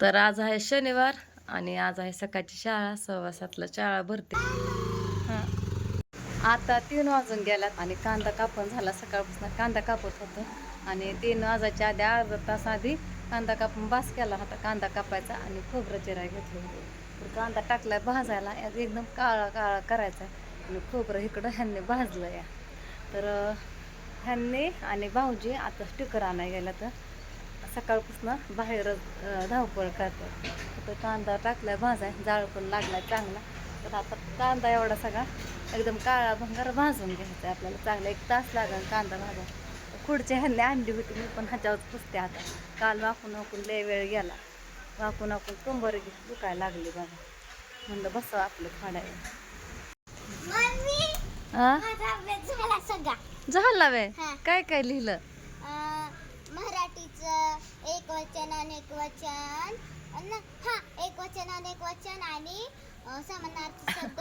तर आज आहे शनिवार आणि आज आहे सकाळची शाळा सव्वा सातला शाळा भरते. आता तीन वाजून गेल्यात आणि कांदा कापून झाला सकाळपासून. कांदा कापत होतो आणि तीन वाजायच्या आधी अर्धा तास आधी कांदा कापून बास केला होता. कांदा कापायचा आणि खोबरं चिराय घेतलं होतं. तर कांदा टाकलाय भाजायला. एकदम काळा काळा करायचा आणि खोबरं इकडं ह्यांनी भाजलं या तर ह्यांनी आणि भाऊजी आता स्टिकर आणायला गेला तर सकाळपासून बाहेरच अं, धावपळ करतात तर कांदा टाकलाय भाजाय जाळ पण लागलाय चांगला. तर आता कांदा एवढा सगळा एकदम काळा भंगार भाजून घ्यायचा आपल्याला. चांगला एक तास लागेल कांदा भाजा खुडच्या ह्यांनी अंडी होती मी पण ह्याच्यावर पुसते आता. काल वाकून वाकून लय वेळ गेला. वाकून वाकून कंबर घे दुखायला लागली बघा. म्हणलं बसव आपलं खाडायला झाला वे. काय काय लिहिलं? एक वचन आणि एक वचन. अन हा एक वचन आणि समानार्थी शब्द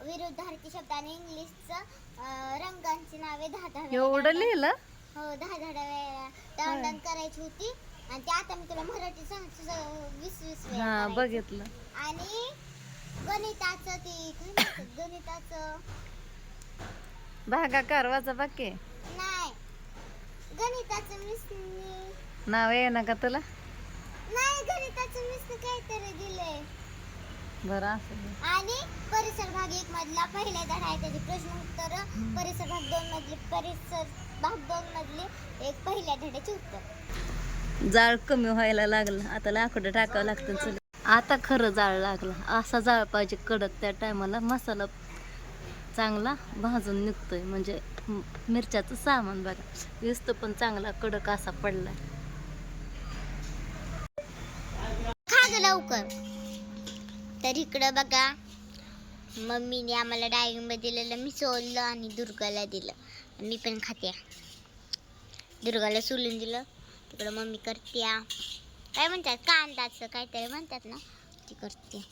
विरुद्धार्थी शब्द आणि इंग्लिशचं रंगांची नावे दहा दहा एवढं. लिहिलं? हो दहा दहा वेळा. दांडन करायची होती. आणि ते आता मी तुला मराठी सांगतो वीस वीस वेळा हा करायची. बघितलं. आणि गणिताचं ते काय म्हणतात, गणिताचं. भागाकार वाचा बाकी. नाही. गणिताचं मिसनी नाव आहे ना का तुला? नाही गणिताचं मिसनी काहीतरी दिलंय. बरं असं आणि परिसर भाग एक मधला पहिला धडा आहे त्याचे प्रश्न उत्तर. परिसर भाग दोन मधले परिसर भाग दोन मधले एक पहिल्या धड्याचे उत्तर. जाळ कमी व्हायला लागलं. आता लाकडं टाकावं लागतं चल. आता खरं जाळ लागलं. असा जाळ पाहिजे कडक त्या टायमाला. मसाला चांगला भाजून निघतोय. म्हणजे म- मिरच्याचं सामान बघा. दिसतो पण चांगला कडक असा पडलाय खा ग लवकर. तर इकडं बघा मम्मीने आम्हाला डाळिंब दिलेलं मी सोललं आणि दुर्गाला दिलं. मी पण खाते. दुर्गाला सोलून दिलं. तिकडं मम्मी करते. काय म्हणतात? कांदाचं काहीतरी म्हणतात ना? ती करते.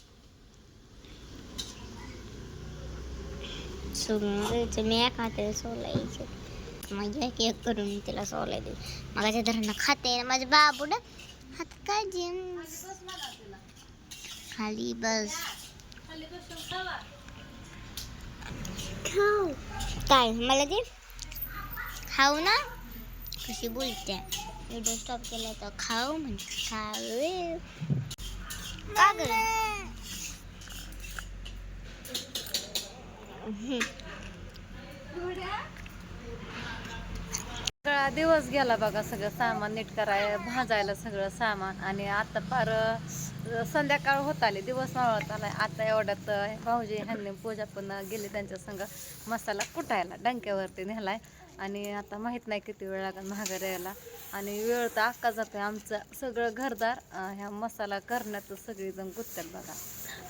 सोलून द्यायचं. मी या हाताने सोलायचं. माझी एक एक करून तिला सोलाय दे माझ्या धरणं खाते. माझ्या बाबूनं हात काय जीन्स खाली बस खाऊ काय मला दे खाऊ ना कशी बोलते व्हिडिओ स्टॉप केला तर खाऊ म्हणते खाऊ का ग सगळा दिवस गेला बघा सगळं सामान नीट कराय भाजायला सगळं सामान. आणि आता फार संध्याकाळ होत आले दिवस मावळत आला आता एवढ्यात भाऊजी ह्यांनी पूजा पण गेली त्यांच्या संग. मसाला कुटायला डंक्यावरती नेलाय. आणि आता माहीत नाही किती वेळ लागेल महागार यायला. आणि वेळ तर अक्का आहे आमचं. सगळं घरदार ह्या मसाला करण्यात सगळेजण गुत्तात बघा.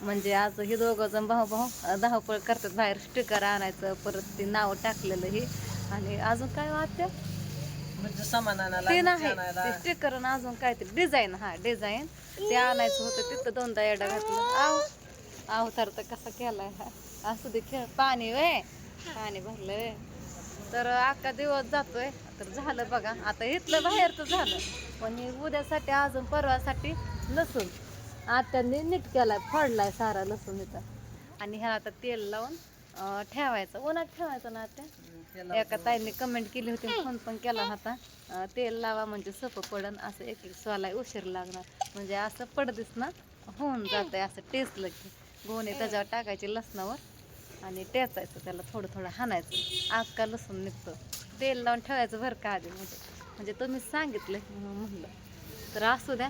म्हणजे आज हे दोघं जण भाऊ भाऊ धावपळ करतात. बाहेर स्टिकर आणायचं परत ते नाव टाकलेलं हे. आणि अजून काय वाटतं? म्हणजे सामान आणायला ते नाही. आणायला. ते स्टिकर अजून काहीतरी डिझाईन हा डिझाईन. ते आणायचं होतं तिथं दोनदा एडा घातलं. आव आव तर तर कसा केलाय? हा असू दे खेळ. पाणी वे. पाणी भरलं वे तर अख्खा दिवस जातोय. तर झालं बघा. आता इथलं बाहेर तर झालं. पण हे उद्यासाठी अजून परवासाठी लसूण. आत्यांनी नीट केलाय फोडलाय सारा लसूण इथं. आणि ह्याला आता तेल लावून ठेवायचं. उन्हात ठेवायचं ना त्याला एका ताईने कमेंट केली होती फोन पण केला होता. तेल लावा म्हणजे सोपं पडन असं एक एक उशीर लागणार. म्हणजे असं पडदिस ना होऊन जातंय असं टेचलं की. गोणे त्याच्यावर टाकायचे लसणावर आणि टेचायचं त्याला थोडं थोडं हाणायचं. अख्खा लसूण निघतो. तेल लावून ठेवायचं बरं का आधी म्हणजे. म्हणजे तुम्ही सांगितलं म्हणून म्हणलं. तर असू द्या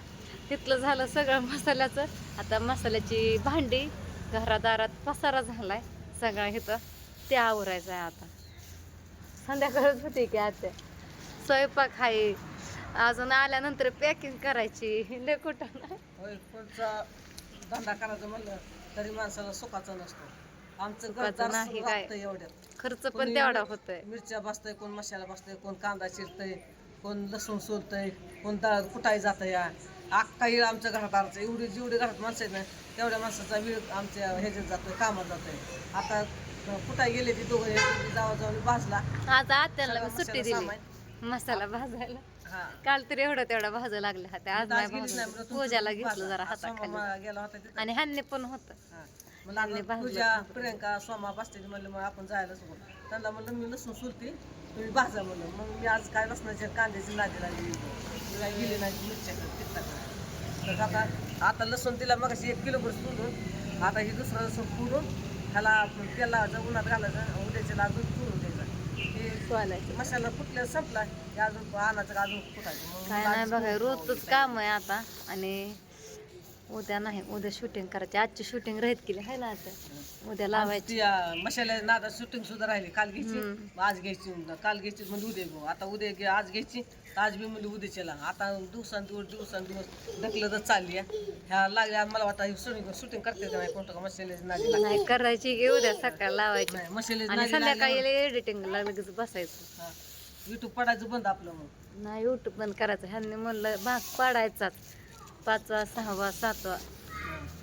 तिथलं झालं सगळं मसाल्याचं. आता मसाल्याची भांडी घरादारात पसारा झालाय. सगळा इथं. ते आवरायचं आहे आता. संध्याकाळच होती की आता स्वयंपाक आहे. अजून आल्यानंतर पॅकिंग करायची. लय कुठं पुढचा धंदा करायचा म्हणलं तरी माणसाला सुखाचा नसतो. आमचं सुखाचं नाही काय. लागतं एवढ्यात. खर्च पण कोणी तेवढा होतोय. मिरच्या बसतंय कोण मसाला बसतंय कोण कांदा चिरतंय कोण लसूण सोलतंय कोण डाळ कुटाय जातं या. अख्खा वेळ आमच्या घरादारचा एवढी जेवढी घरात माणसं आहेत ना तेवढ्या माणसाचा वेळ आमच्या ह्याच्यात जातोय कामात जातोय. आता कुठाय गेले ती दोघं जावा जाऊन भाजला. आज आत्याला सुट्टी दिली. मसाला भाजायला. काल तरी एवढं तेवढा भाजू लागल्या होत्या आज नाही पूजाला घेतलं जरा हाताखाली. होता आणि ह्यांनी पण होत. पूजा प्रियंका सोमा बसते म्हणलं मग आपण जायलाच नको त्यांना म्हणलं मी लसूण सुरते तुम्ही भाजा म्हणलं. मग मी आज काय लसणाच्या कांद्याची नादी लागली मी काय गेली नाही मिरच्या तर आता आता लसूण तिला मग एक किलो भर सोडून आता ही दुसरं लसूण फोडून ह्याला तेल लावायचं उन्हात घालायचं उद्याच्या अजून चुरून द्यायचं. हे मसाला कुठल्या संपला की अजून आणायचं अजून कुठायचं काय नाही बघा रोजच काम आहे आता आणि उद्या नाही उद्या शूटिंग करायची. आजची शूटिंग राहीत केली आहे ना आता. उद्या लावायची. ती अं, नादा शूटिंग सुद्धा राहिली. काल घ्यायची. मग आज घ्यायची. काल घ्यायची म्हणजे उद्या घेऊ आता उद्या घे आज घ्यायची तर आज बी म्हणजे उद्याच्याला. आता दिवसांदिवस दिवसांदिवस ढकलतच चालली आहे. ह्या लागल्या मला वाटतं शूटिंग शूटिंग करते का नाही? कोणतं का नादी लागली नाही करायची की उद्या सकाळ लावायची. नाही मसाल्याची आणि नादी संध्याकाळी एडिटिंगला लगेच बसायचं. युट्यूब पडायचं बंद आपलं मग. नाही युट्यूब बंद करायचं. ह्यांनी म्हणलं भाग पाडायचाच. पाचवा सहावा सातवा.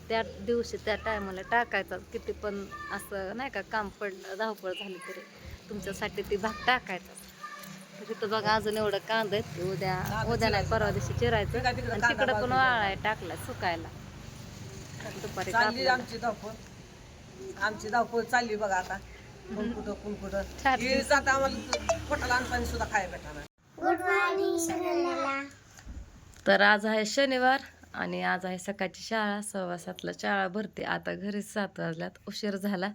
त्या दिवशी त्या टायमाला टाकायचा. किती पण असं नाही का काम पडलं धावपळ झाली तरी तुमच्यासाठी ती भाग टाकायचा. तर तिथं बघा अजून एवढं कांदा आहेत ते उद्या उद्या नाही परवा दिवशी चिरायचं. आणि तिकडं पण. वाळाय टाकला सुकायला. दुपारी चालली. आमची धावपळ. आमची धावपळ चालली बघा आता. कुठं कुठं. हे जाता आम्हाला पोटाला आणताना सुद्धा खायला भेटणार. गुड मॉर्निंग सगळ्यांना तर आज आहे शनिवार. आणि आज आहे सकाळची शाळा सव्वा सातला शाळा भरते. आता घरीच सात वाजल्यात उशीर झाला.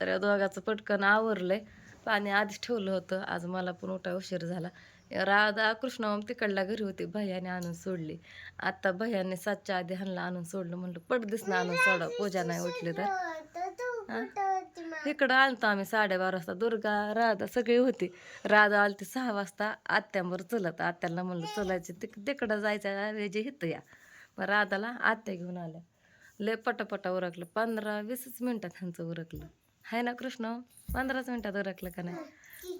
तर या दोघाचं पटकन आवरलंय. पाणी आधीच ठेवलं होतं. आज मला पण उठा उशीर झाला. राधा कृष्णा तिकडला घरी होती. भैयाने आणून सोडली. आता भैयाने सातच्या आधी ह्यांना आणून सोडलं म्हणलं पडदिस ना आणून सोडा. पूजा नाही उठली तर. इकडं आणतो आम्ही साडेबारा वाजता. दुर्गा राधा सगळी होती. राधा आलती सहा वाजता. आत्यांवर चलत. आत्याला म्हणलं चलायचं. तिक तिकडं जायचं जे हित या. मग राधाला आत्या घेऊन आल्या. लय पटापटा उरकलं. पंधरा वीसच मिनटात ह्यांचं उरकलं. आहे ना कृष्ण? पंधराच मिनटात उरकलं का नाही?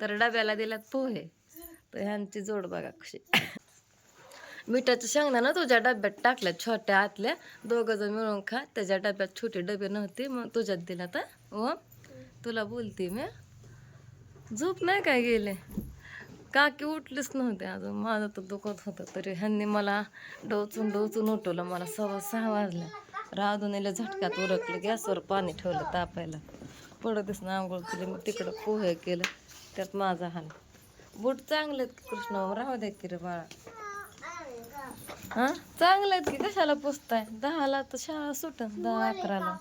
तर डब्याला दिल्यात पोहे. तर ह्यांची जोड बघा कशी. मिठाच्या शेंगदाणा तुझ्या डब्यात टाकल्या छोट्या आतल्या. दोघं जण मिळून खा. त्याच्या डब्यात छोटे डबे नव्हते मग तुझ्यात दिला तर ओ तुला बोलते मी झोप नाही काय गेले? काकी उठलीच नव्हते अजून. माझं तर दुखत होतं तरी ह्यांनी मला डोचून डोचून उठवलं. मला सव्वा सहा वाजल्या राधून झटक्यात उरकलं. गॅसवर पाणी ठेवलं तापायला. पडतच ना आंघोळ केली. मग तिकडं पोहे केलं. त्यात माझा हाल. बूट चांगले आहेत की कृष्ण? राहू दे की रे बाळा. हा? चांगलं आहेत की? कशाला पुसताय? दहाला तर शाळा सुटन. दहा अकराला.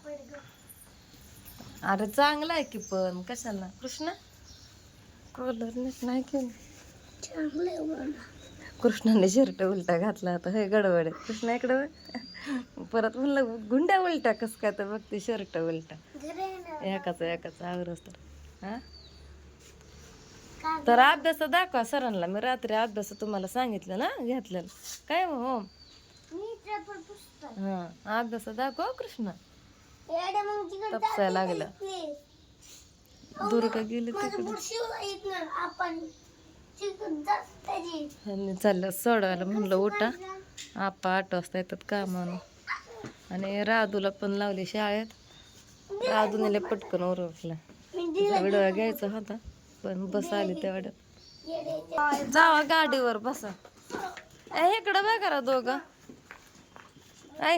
अरे चांगलं आहे की पण. कशाला? कृष्णा? कॉलर नीट नाही केलं कृष्णाने शर्ट उलटा घातला होता. हे गडबड. कृष्णा इकडं परत म्हणलं गुंड्या उलटा कस काय तर बघते शर्ट उलटा. एकाचा एकाचा आवरच तर. हा? तर अभ्यास दाखवा सरांना. मी रात्री अभ्यास तुम्हाला सांगितलं ना घेतलेलं. काय हो? हा अभ्यास दाखवा हो, कृष्ण. तपसाय लागलं. दुर्गा गेली तिकडे. आपण ह्यांनी चाललं सोडवायला म्हणलं उठा. आपा आठ वाजता येतात कामानं आणि राधूला पण लावली शाळेत. राधूने पटकन उरवलं व्हिडिओ घ्यायचा होता पण बस आली तेवढ्यात. जावा गाडीवर बसा. इकडं बघा करा दोघं. ऐ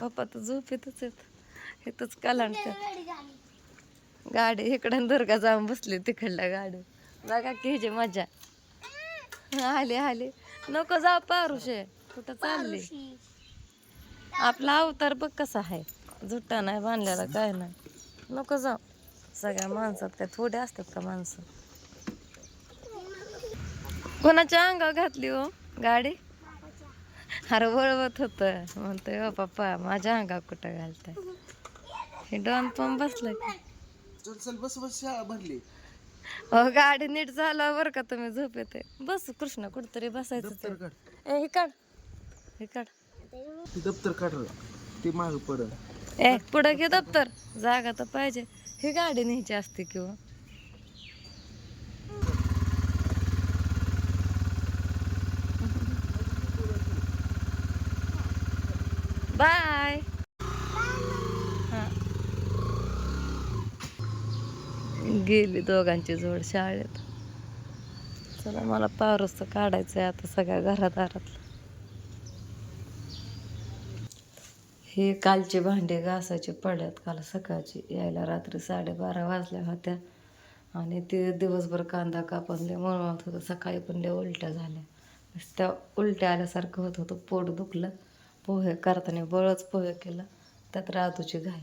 पप्पा तर झोप येतच येत इथंच कलांडतात गाडी इकडं दुर्गा जाऊन बसली तिकडल्या गाडी बघा की ह्याची मजा. आले आले. नको जाऊ पारुशे. कुठं चालली? आपला अवतार बघ कसा आहे. जुट्टा नाही बांधलेला काय नाही. नको जाऊ. सगळ्या माणसात काय थोडे असतात का माणसं? कोणाच्या अंगावर घातली हो? गाडी? अरे वळवत होत. म्हणतोय हो पप्पा माझ्या अंगावर कुठं घालताय? हे डॉन पण बसलं की. चल चल बस बस भरली. हो गाडी नीट झाला बरं का तुम्ही झोप येते. बस कृष्ण कुठतरी बसायचं ते. ए हे काढ. हे काढ. दप्तर काढ ते माग ए पुढं घे दप्तर. जागा तर पाहिजे. ही गाडी न्यायची असते किंवा? बाय. गेली दोघांची जोड शाळेत. चला मला पावरच तर काढायचं आहे आता सगळ्या घरादारातलं हे कालचे भांडे घासायचे पडल्यात. काल सकाळची यायला रात्री साडेबारा वाजल्या होत्या. आणि ते दिवसभर कांदा कापणले मळमळत होतं सकाळी पण त्या उलट्या झाल्या. त्या उलट्या आल्यासारखं होत होतं पोट दुखलं. पोहे करताना बळच पोहे केलं. त्यात रातूची घाई.